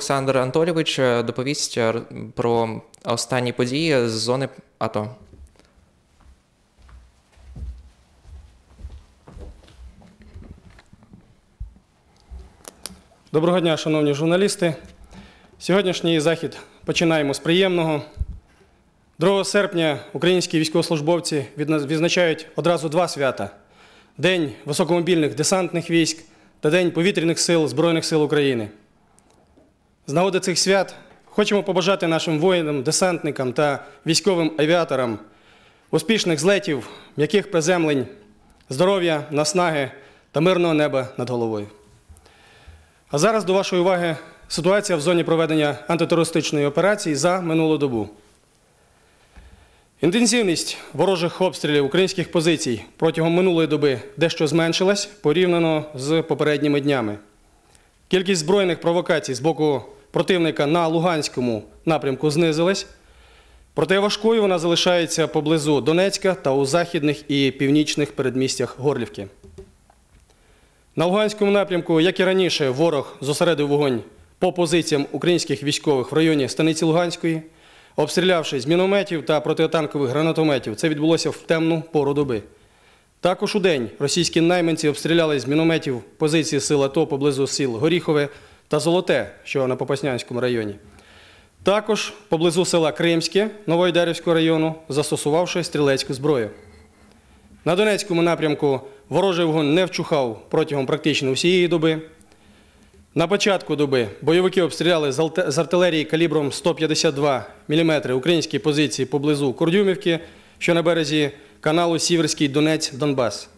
Олександр Анатолійович е, доповість е, про останні події з зони АТО. Доброго дня, шановні журналісти. Сьогоднішній захід починаємо з приємного. 2 серпня українські військовослужбовці відзначають одразу два свята: День високомобільних десантних військ та День повітряних сил Збройних сил України. З нагоди цих свят хочемо побажати нашим воїнам, десантникам та військовим авіаторам успішних злетів, м'яких приземлень, здоров'я, наснаги та мирного неба над головою. А зараз до вашої уваги ситуація в зоні проведення антитерористичної операції за минулу добу. Інтенсивність ворожих обстрілів українських позицій протягом минулої доби дещо зменшилась порівняно з попередніми днями. Кількість збройних провокацій з боку противника на Луганському напрямку знизилась, проте важкою вона залишається поблизу Донецька та у західних і північних передмістях Горлівки. На Луганському напрямку, як і раніше, ворог зосередив вогонь по позиціям українських військових в районі Станиці Луганської, обстрілявши з мінометів та протитанкових гранатометів. Це відбулося в темну пору доби. Також у день російські найманці обстріляли з мінометів позиції сил АТО поблизу сіл Горіхове та Золоте, що на Попаснянському районі. Також поблизу села Кримське Новоайдарівського району, застосувавши стрілецьку зброю. На Донецькому напрямку ворожий вогонь не вчухав протягом практично всієї доби. На початку доби бойовики обстріляли з артилерії калібром 152 мм українські позиції поблизу Курдюмівки, що на березі каналу Сіверський Донець Донбас.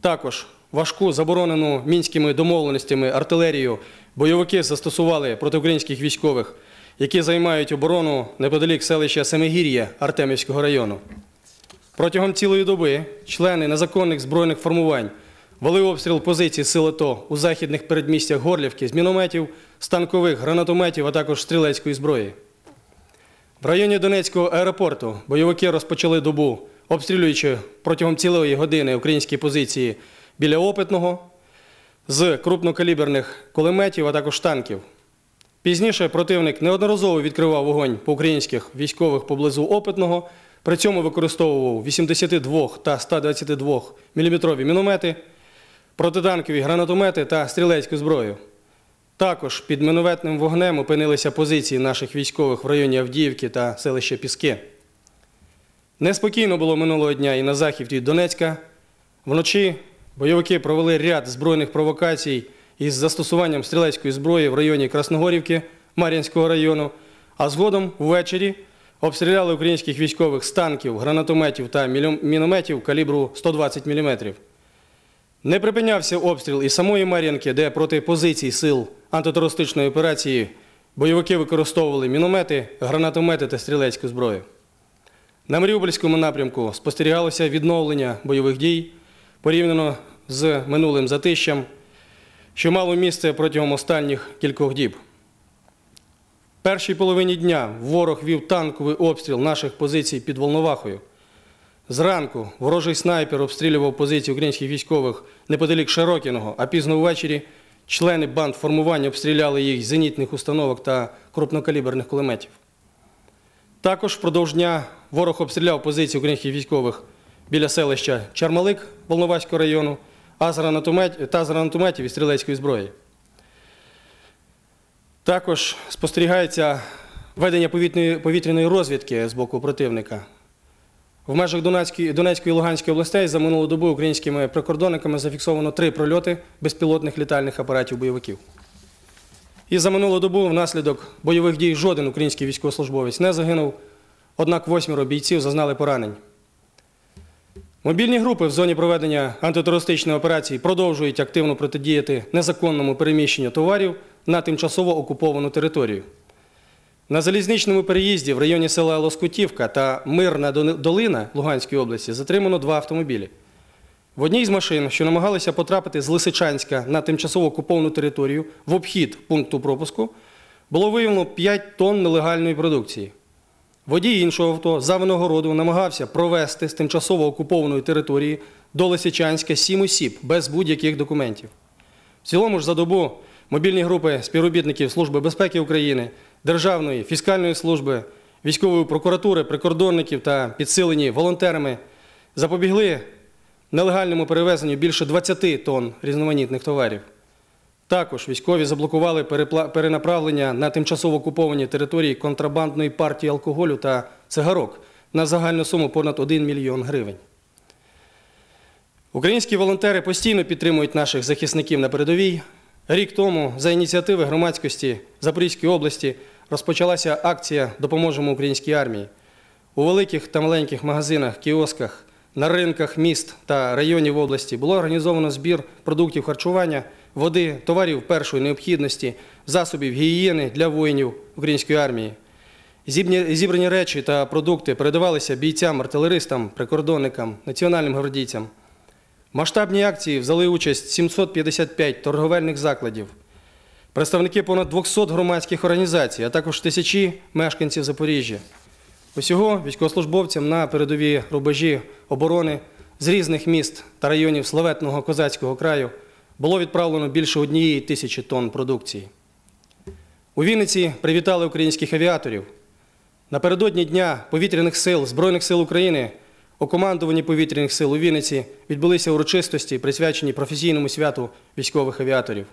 Також важку заборонену мінськими домовленостями артилерію бойовики застосували проти українських військових, які займають оборону неподалік селища Семигір'я Артемівського району. Протягом цілої доби члени незаконних збройних формувань вели обстріл позицій сил АТО у західних передмістях Горлівки з мінометів, станкових гранатометів, а також стрілецької зброї. В районі Донецького аеропорту бойовики розпочали добу, обстрілюючи протягом цілої години українські позиції біля Опитного з крупнокаліберних кулеметів, а також танків. Пізніше противник неодноразово відкривав вогонь по українських військових поблизу Опитного, при цьому використовував 82 та 122 мм міномети, протитанкові гранатомети та стрілецьку зброю. Також під мінометним вогнем опинилися позиції наших військових в районі Авдіївки та селища Піски. Неспокійно було минулого дня і на захід від Донецька. Вночі бойовики провели ряд збройних провокацій із застосуванням стрілецької зброї в районі Красногорівки Мар'їнського району, а згодом ввечері обстріляли українських військових з танків, гранатометів та мінометів калібру 120 мм. Не припинявся обстріл і самої Мар'їнки, де проти позицій сил антитерористичної операції бойовики використовували міномети, гранатомети та стрілецьку зброю. На Маріупольському напрямку спостерігалося відновлення бойових дій порівняно з минулим затищем, що мало місце протягом останніх кількох діб. В першій половині дня ворог вів танковий обстріл наших позицій під Волновахою. Зранку ворожий снайпер обстрілював позиції українських військових неподалік Широкіного, а пізно ввечері члени банд формування обстріляли їх зенітних установок та крупнокаліберних кулеметів. Також впродовж дня ворог обстріляв позиції українських військових біля селища Чармалик Волноваського району а з та гранатометів і стрілецької зброї. Також спостерігається ведення повітряної, розвідки з боку противника. В межах Донецької і Луганської областей за минулу добу українськими прикордонниками зафіксовано три прольоти безпілотних літальних апаратів бойовиків. І за минулу добу внаслідок бойових дій жоден український військовослужбовець не загинув, однак восьмеро бійців зазнали поранень. Мобільні групи в зоні проведення антитерористичної операції продовжують активно протидіяти незаконному переміщенню товарів на тимчасово окуповану територію. На залізничному переїзді в районі села Лоскутівка та Мирна долина Луганської області затримано два автомобілі. В одній з машин, що намагалися потрапити з Лисичанська на тимчасово окуповану територію в обхід пункту пропуску, було виявлено 5 тонн нелегальної продукції. Водій іншого авто за виногороду намагався провести з тимчасово окупованої території до Лисичанська сім осіб без будь-яких документів. В цілому ж за добу мобільні групи співробітників Служби безпеки України, Державної фіскальної служби, військової прокуратури, прикордонників та підсилені волонтерами запобігли нелегальному перевезенню більше 20 тонн різноманітних товарів. Також військові заблокували перенаправлення на тимчасово окуповані території контрабандної партії алкоголю та цигарок на загальну суму понад 1 мільйон гривень. Українські волонтери постійно підтримують наших захисників на передовій. Рік тому за ініціативи громадськості Запорізької області розпочалася акція Допоможемо українській армії. У великих та маленьких магазинах, кіосках, на ринках міст та районів області було організовано збір продуктів харчування, води, товарів першої необхідності, засобів гігієни для воїнів української армії. Зібрані речі та продукти передавалися бійцям, артилеристам, прикордонникам, національним гвардійцям. В масштабній акції взяли участь 755 торговельних закладів, представники понад 200 громадських організацій, а також тисячі мешканців Запоріжжя. Усього військовослужбовцям на передовій рубежі оборони з різних міст та районів славетного козацького краю було відправлено більше однієї тисячі тонн продукції. У Вінниці привітали українських авіаторів. Напередодні Дня повітряних сил Збройних сил України у командуванні повітряних сил у Вінниці відбулися урочистості, присвячені професійному святу військових авіаторів.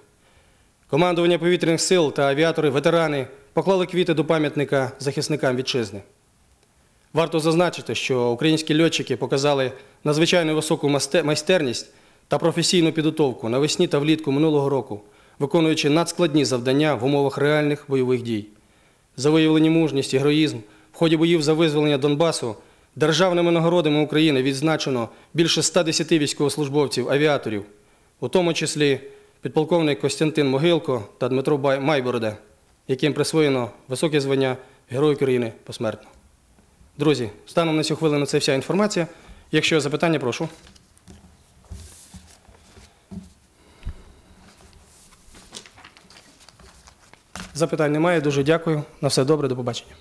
Командування повітряних сил та авіатори-ветерани поклали квіти до пам'ятника захисникам вітчизни. Варто зазначити, що українські льотчики показали надзвичайно високу майстерність та професійну підготовку навесні та влітку минулого року, виконуючи надскладні завдання в умовах реальних бойових дій. За виявлені мужність і героїзм в ході боїв за визволення Донбасу державними нагородами України відзначено більше 110 військовослужбовців авіаторів, у тому числі підполковник Костянтин Могилко та Дмитро Майборода, яким присвоєно високе звання Герой України посмертно. Друзі, станом на цю хвилину це вся інформація. Якщо є запитання, прошу. Запитань немає. Дуже дякую. На все добре, до побачення.